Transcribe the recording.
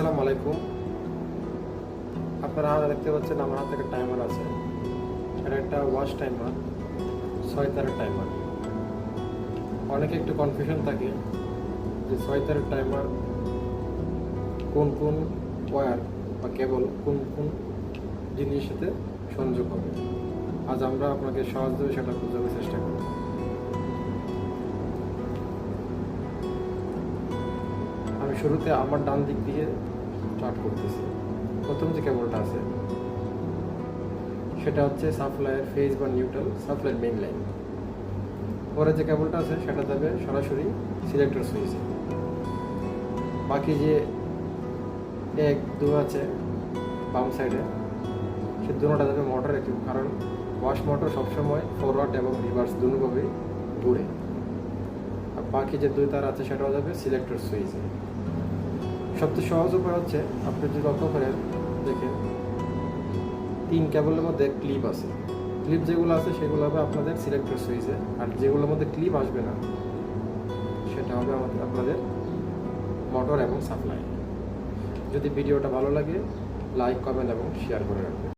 আসসালামু আলাইকুম। আপনারা দেখতে পাচ্ছেন আমার হাতে একটা টাইমার আছে। এটা একটা ওয়াশ টাইমার ছয় তারের টাইমার অনেকে একটু কনফিউশন থাকে যে ছয় তারের টাইমার কোন কোন ওয়্যার বা কেবল কোন কোন জিনিসের সাথে সংযোগ হবে। আজ আমরা আপনাকে সহজভাবে সেটা বোঝানোর চেষ্টা করব। শুরুতে আমার ডান দিক দিয়ে স্টার্ট করতেছি। প্রথম যে কেবলটা আছে, সেটা হচ্ছে সাপ্লাইয়ের ফেজ বা নিউট্রাল সাপ্লাইয়ের মেইন লাইন পরে যে কেবলটা আছে, সেটা যাবে সরাসরি সিলেক্টর সুইচে বাকি যে এক, দু আছে বাম সাইডে সে দুটোটা যাবে মোটরে কারণ ওয়াশ মোটর সবসময় ফরওয়ার্ড এবং রিভার্স দুটোভাবেই ঘুরে। আর বাকি যে দুই তার আছে, সেটাও যাবে সিলেক্টর সুইচে সবচেয়ে সহজ উপায় হচ্ছে আপনি যদি লক্ষ্য করেন, দেখেন, তিন ক্যাবলের মধ্যে ক্লিপ আছে। ক্লিপ যেগুলো আছে, সেগুলো হবে আপনাদের সিলেক্টর সুইচে আর যেগুলোর মধ্যে ক্লিপ আসবে না, সেটা হবে আমাদের, আপনাদের মোটর এবং সাপ্লাই যদি ভিডিওটা ভালো লাগে লাইক কমেন্ট এবং শেয়ার করে রাখবেন।